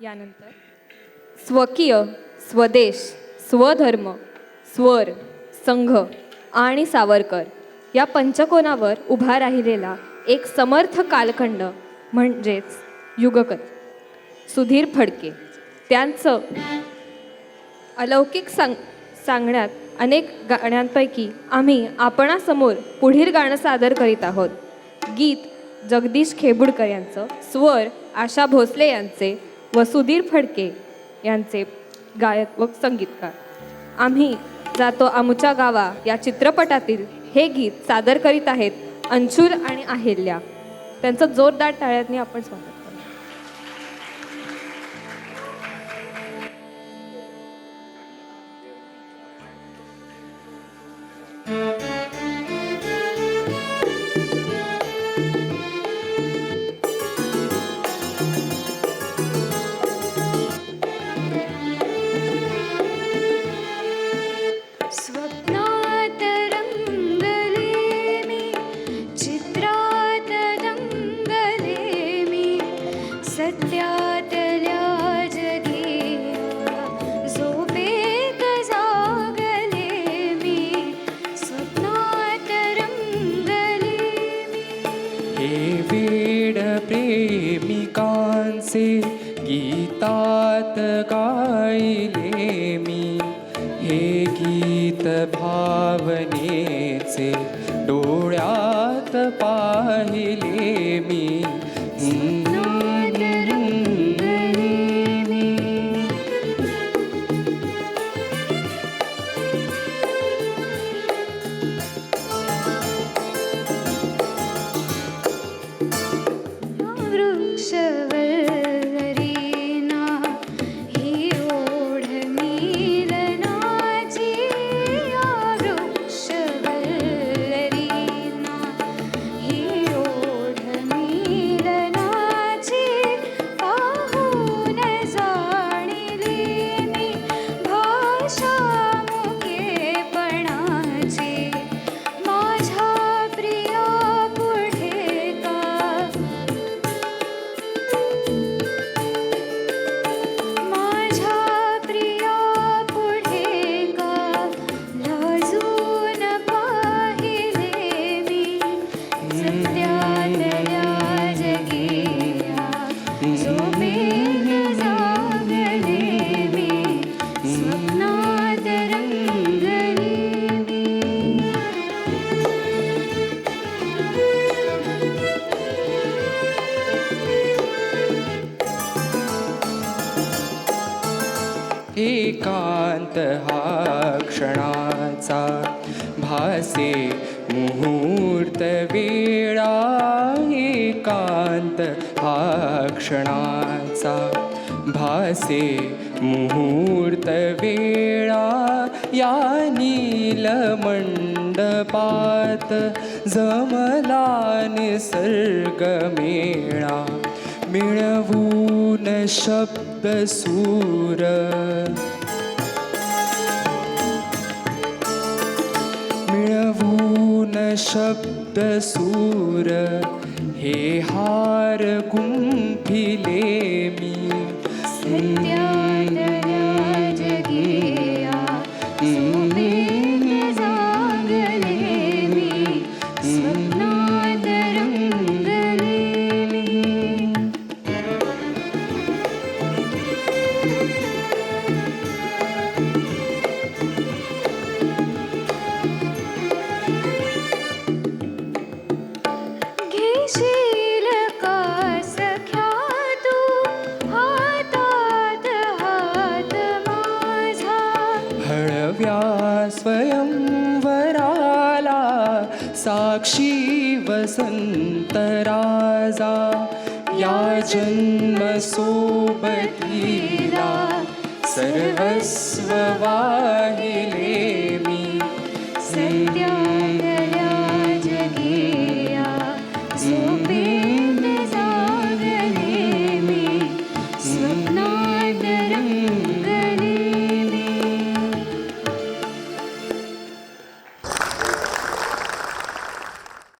यानंतर. स्वकीय स्वदेश स्वधर्म स्वर संघ आणि सावरकर या पंचकोनावर उभा राहिलेला एक समर्थ कालखंड म्हणजेच युगकथ. सुधीर फडके त्यांचं अलौकिक सांग सांगण्यात अनेक गाण्यांपैकी आम्ही आपणासमोर पुढील गाणं सादर करीत आहोत. गीत जगदीश खेबुडकर यांचं स्वर आशा भोसले यांचे व सुधीर फडके यांचे गायक व संगीतकार. आम्ही जातो आमुच्या गावा या चित्रपटातील हे गीत सादर करीत आहेत अंशूर आणि अहिल्या. त्यांचं जोरदार टाळ्यांनी आपण स्वागत प्रेमिकांचे गीतात गायले मी. हे गीत भावनेचे डोळ्यात पाहिले मी. വൃക്ഷവൾ एकांत हा क्षणाचा भासे मुहूर्त वेळा एकांत हा क्षणाचा भासे मुहूर्त वेळा या नील मंडपात जमला निसर्ग मेळा. मिळवून शब्द सूर. मिळवून शब्द सूर हे हार गुंफिले मी स्वयंवराला साक्षी वसंत राजा या जन्म सोबतीला सर्वस्व